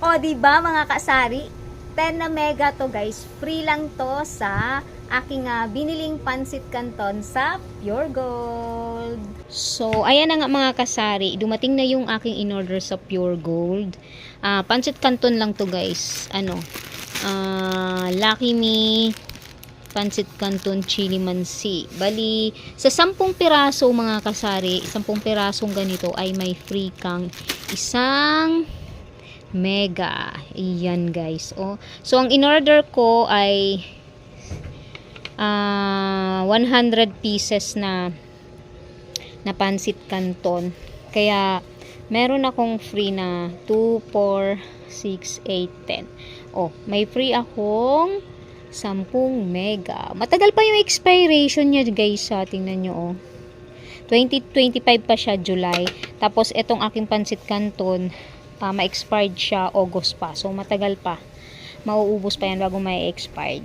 O, di ba mga kasari? 10 na mega to guys. Free lang to sa aking ah, biniling pansit canton sa Pure Gold. So, ayan na nga mga kasari. Dumating na yung aking in-order sa Pure Gold. Ah, pansit canton lang to guys. Ano? Ah, Lucky Me Pansit Canton Chili Mansi. Bali, sa 10 piraso mga kasari, 10 pirasong ganito ay may free kang isang mega. Iyan guys. Oh. So, ang in-order ko ay ah 100 pieces na na pansit canton. Kaya, meron akong free na 2, 4, 6, 8, 10. Oh, may free akong 10 mega. Matagal pa yung expiration niya guys. Sa tingnan nyo oh. 2025 pa siya July. Tapos itong aking pansit canton, ah, ma-expired siya August pa. So matagal pa. Mauubos pa yan bago may expired.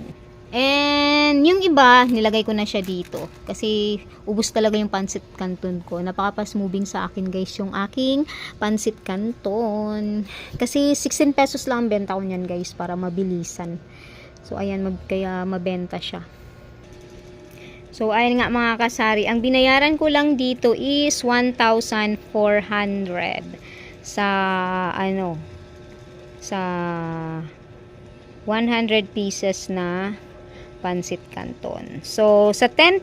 And yung iba, nilagay ko na siya dito. Kasi ubos talaga yung pansit canton ko. Napaka-fast moving sa akin guys yung aking pansit canton. Kasi 16 pesos lang ang benta ko niyan guys para mabilisan. So ayan, mag, kaya mabenta siya. So, ayun nga mga kasari, ang binayaran ko lang dito is 1,400 sa ano sa 100 pieces na pansit canton. So, sa 10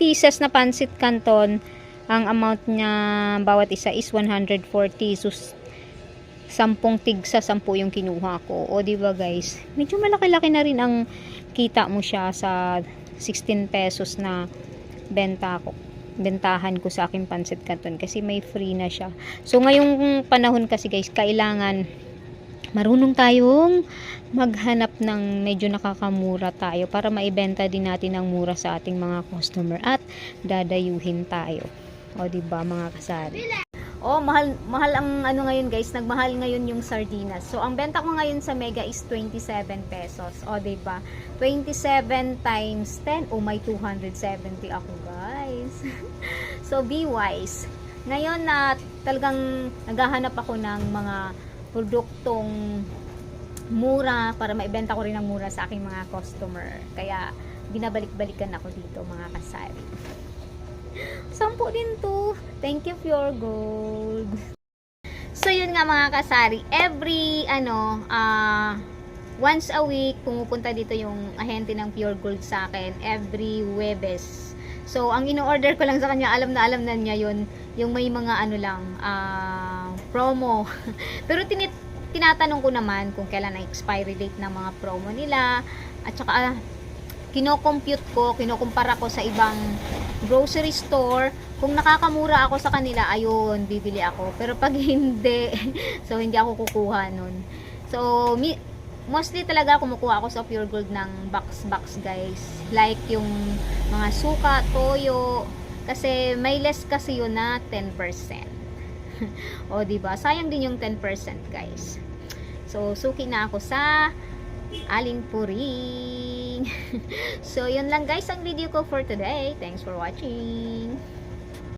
pieces na pansit canton, ang amount niya bawat isa is 140. So, 10 tig sa 10 yung kinuha ko. O, di ba guys? Medyo malaki-laki na rin ang kita mo siya sa 16 pesos na benta ko bentahan ko sa aking pansit canton kasi may free na siya. So ngayong panahon kasi guys, kailangan marunong tayong maghanap ng medyo nakakamura tayo para maibenta din natin ng mura sa ating mga customer at dadayuhin tayo. O di ba mga kasari? Oh, mahal mahal ang ano ngayon guys, nagmahal ngayon yung sardinas. So ang benta ko ngayon sa Mega is 27 pesos. O di ba? 27 times 10, oh may 270 ako guys. So be wise. Ngayon na talagang naghahanap ako ng mga produktong mura para maibenta ko rin ng mura sa aking mga customer. Kaya binabalik-balikan ako dito mga kasari. Sampo din to. Thank you, Pure Gold. So, yun nga mga kasari. Every, ano, ah, once a week, pumupunta dito yung ahente ng Pure Gold sa akin. Every Webes. So, ang ino-order ko lang sa kanya, alam na alam na niya yun. Yung may mga ano lang, ah, promo. Pero tinit tinatanong ko naman kung kailan ang expiry date ng mga promo nila. At saka, ah, kino-compute ko, kinukumpara ko sa ibang grocery store. Kung nakakamura ako sa kanila, ayun, bibili ako. Pero pag hindi, so hindi ako kukuha nun. So, mi- mostly talaga kumukuha ako sa Pure Gold ng box-box guys. Like yung mga suka, toyo. Kasi may less kasi yun na 10%. o, di ba Sayang din yung 10% guys. So, suki na ako sa aling puring. so, yun lang guys ang video ko for today. Thanks for watching.